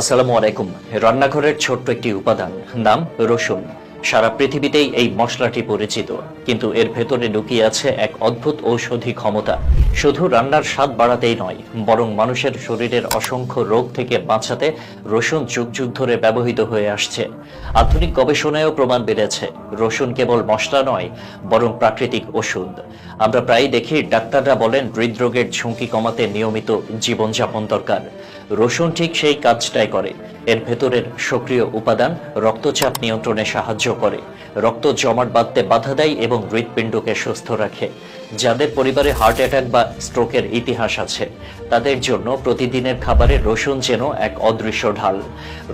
আসসালামু আলাইকুম। রান্নাঘরের ছোট্ট একটি উপাদান নাম রসুন। সারা পৃথিবীতেই এই মশলাটি পরিচিত, কিন্তু এর ভেতরে লুকিয়ে আছে এক অদ্ভুত ঔষধি ক্ষমতা। শুধু রান্নার স্বাদ বাড়াতেই নয়, বরং মানুষের শরীরের অসংখ্য রোগ থেকে বাঁচাতে রসুন যুগ যুগ ধরে ব্যবহৃত হয়ে আসছে। আধুনিক গবেষণায়ও প্রমাণ বেড়েছে, রসুন কেবল মশলা নয়, বরং প্রাকৃতিক ওষুধ। আমরা প্রায়ই দেখি, ডাক্তাররা বলেন হৃদরোগের ঝুঁকি কমাতে নিয়মিত জীবনযাপন দরকার। রসুন ঠিক সেই কাজটাই করে এর ভেতরের সক্রিয় উপাদান রক্তচাপ নিয়ন্ত্রণে সাহায্য করে। রক্ত জমাট বাঁধতে বাধা দেয় এবং হৃৎপিণ্ডকে সুস্থ রাখে। যাদের পরিবারে হার্ট অ্যাটাক বা স্ট্রোকের ইতিহাস আছে, তাদের জন্য প্রতিদিনের খাবারে রসুন যেন এক অদৃশ্য ঢাল।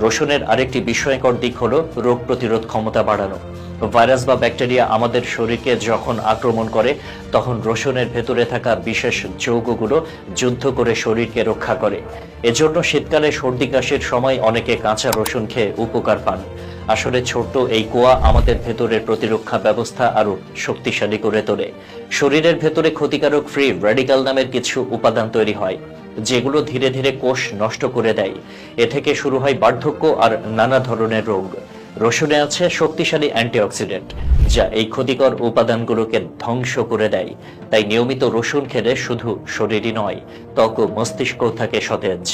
রসুনের আরেকটি বিস্ময়কর দিক হল রোগ প্রতিরোধ ক্ষমতা বাড়ানো। ভাইরাস বা ব্যাকটেরিয়া আমাদের শরীরকে যখন আক্রমণ করে, তখন রসুনের ভেতরে থাকা বিশেষ যৌগগুলো যুদ্ধ করে শরীরকে রক্ষা করে। এজন্য শীতকালে সর্দি কাশির সময় অনেকে কাঁচা রসুন খেয়ে উপকার পান। আসলে ছোট্ট এই কোয়া আমাদের ভেতরের প্রতিরক্ষা ব্যবস্থা আরও শক্তিশালী করে তোলে। শরীরের ভেতরে ক্ষতিকারক ফ্রি রেডিকাল নামের কিছু উপাদান তৈরি হয়, যেগুলো ধীরে ধীরে কোষ নষ্ট করে দেয়। এ থেকে শুরু হয় বার্ধক্য আর নানা ধরনের রোগ। রসুনে আছে শক্তিশালী অ্যান্টিঅক্সিডেন্ট, যা এই ক্ষতিকর উপাদানগুলোকে ধ্বংস করে দেয়। তাই নিয়মিত রসুন খেলে শুধু শরীরই নয় ত্বক ও মস্তিষ্ক থাকে সতেজ।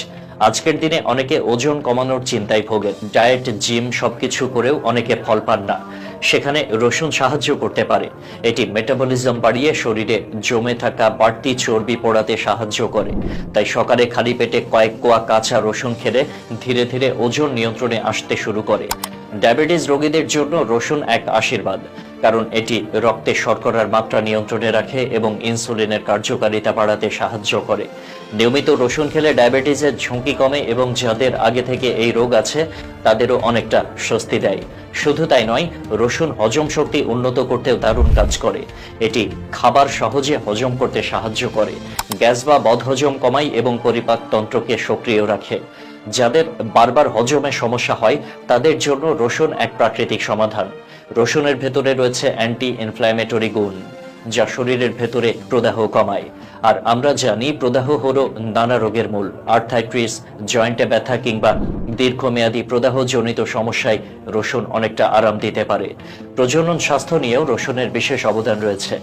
আজকের দিনে অনেকে ওজন কমানোর চিন্তায় ভোগেন। ডায়েট, জিম সবকিছু করেও অনেকে ফল পান না। সেখানে রসুন সাহায্য করতে পারে। এটি মেটাবলিজম বাড়িয়ে শরীরে জমে থাকা বাড়তি চর্বি পোড়াতে সাহায্য করে। তাই সকালে খালি পেটে কয়েক কোয়া কাঁচা রসুন খেলে ধীরে ধীরে ওজন নিয়ন্ত্রণে আসতে শুরু করে। ডায়াবেটিস রোগীদের জন্য রসুন এক আশীর্বাদ, কারণ এটি রক্তে শর্করার মাত্রা নিয়ন্ত্রণে রাখে এবং ইনসুলিনের কার্যকারিতা বাড়াতে সাহায্য করে। নিয়মিত রসুন খেলে ডায়াবেটিসের ঝুঁকি কমে এবং যাদের আগে থেকে এই রোগ আছে, তাদেরও অনেকটা স্বস্তি দেয়। শুধু তাই নয়, রসুন হজম শক্তি উন্নত করতেও দারুণ কাজ করে। এটি খাবার সহজে হজম করতে সাহায্য করে। গ্যাস বা বদহজম কমায় এবং পরিপাক তন্ত্রকে সক্রিয় রাখে। যাদের বারবার হজমে সমস্যা হয়, তাদের জন্য রসুন এক প্রাকৃতিক সমাধান। রসুনের ভেতরে রয়েছে অ্যান্টি ইনফ্ল্যামেটরি গুণ, যা শরীরের ভেতরে প্রদাহ কমায়। আর আমরা জানি প্রদাহ হলো নানা রোগের মূল। আর্থাইট্রিস, জয়েন্টে ব্যথা কিংবা দীর্ঘমেয়াদী প্রদাহজনিত সমস্যায় রসুন অনেকটা আরাম দিতে পারে। প্রজনন স্বাস্থ্য নিয়েও রসুনের বিশেষ অবদান রয়েছে।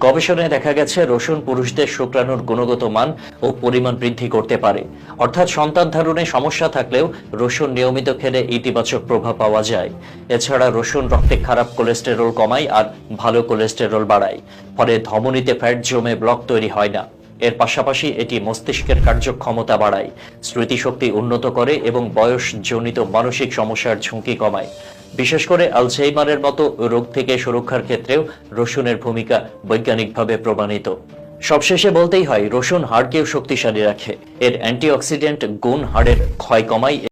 গবেষণায় দেখা গেছে, রসুন পুরুষদের শুক্রাণুর গুণগত মান ও পরিমাণ বৃদ্ধি করতে পারে। অর্থাৎ সন্তান ধারণে সমস্যা থাকলেও রসুন নিয়মিত খেলে ইতিবাচক প্রভাব পাওয়া যায়। এছাড়া রসুন রক্তে খারাপ কোলেস্টেরল কমায় আর ভালো কোলেস্টেরল বাড়ায়। ফলে ধমনীতে ফ্যাট জমে ব্লক তৈরি হয় না। এর পাশাপাশি এটি মস্তিষ্কের কার্যক্ষমতা বাড়ায়, স্মৃতিশক্তি উন্নত করে এবং বয়সজনিত মানসিক সমস্যার ঝুঁকি কমায়। বিশেষ করে আলঝেইমারের মতো রোগ থেকে সুরক্ষার ক্ষেত্রেও রসুনের ভূমিকা বৈজ্ঞানিকভাবে প্রমাণিত। সবশেষে বলতেই হয়, রসুন হাড়কেও শক্তিশালী রাখে। এর অ্যান্টিঅক্সিডেন্ট গুণ হাড়ের ক্ষয় কমায়